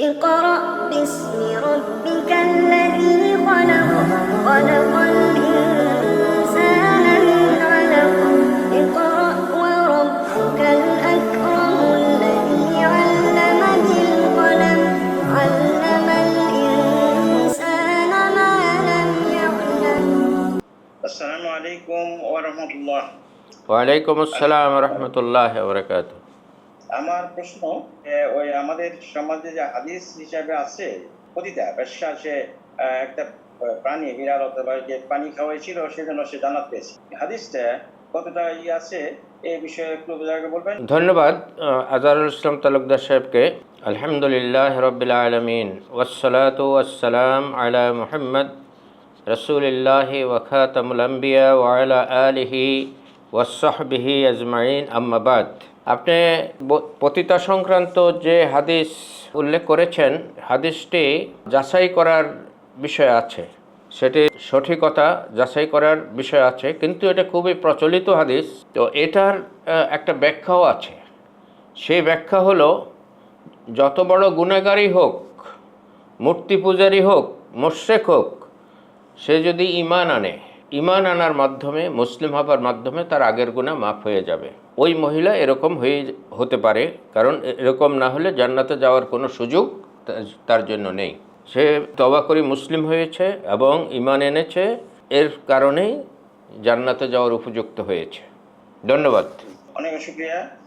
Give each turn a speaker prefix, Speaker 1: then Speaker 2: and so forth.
Speaker 1: اقرأ باسم ربك الذي خلق خلق الإنسان من علق. اقرأ وربك الأكرم الذي علم بالقلم علم الإنسان ما لم يعلم.
Speaker 2: السلام عليكم ورحمة الله.
Speaker 3: وعليكم السلام ورحمة الله وبركاته.
Speaker 2: আমার প্রশ্ন ওই আমাদের সমাজে যে হাদিস হিসাবে আছে পতিতা ব্যবসা সে একটা প্রাণী বিড়াল অথবা যে পানি খাওয়াইছিল সেজন্য সে জান্নাত পেয়েছে। হাদিসটা কতটা ই আছে এই বিষয়ে একটু বলবেন?
Speaker 3: ধন্যবাদ আহ, আজহারুল ইসলাম তালুকদার সাহেবকে। আলহামদুলিল্লাহ রবিল আলমিন ওসলাত ওয়াসালাম আলা মুহাম্মদ রসুলিল্লাহ ওয়াখাতামুল আম্বিয়া ওয়ালা আলিহি ওয়াসাহবিহি আজমাইন আম্মাবাদ আপনি পতিতা সংক্রান্ত যে হাদিস উল্লেখ করেছেন, হাদিসটি যাচাই করার বিষয় আছে। সেটি সঠিকতা যাচাই করার বিষয় আছে, কিন্তু এটা খুবই প্রচলিত হাদিস। তো এটার একটা ব্যাখ্যাও আছে। সেই ব্যাখ্যা হলো, যত বড় গুণাগারই হোক, মূর্তি পূজারী হোক, মোশেক হোক, সে যদি ইমান আনে ইমান আনার মাধ্যমে, মুসলিম হবার মাধ্যমে তার আগের গুণা মাফ হয়ে যাবে। ওই মহিলা এরকম হয়ে হতে পারে, কারণ এরকম না হলে জান্নাতে যাওয়ার কোনো সুযোগ তার জন্য নেই। সে তবা করে মুসলিম হয়েছে এবং ইমান এনেছে, এর কারণেই জান্নাতে যাওয়ার উপযুক্ত হয়েছে। ধন্যবাদ।
Speaker 2: অনেক শুক্রিয়া।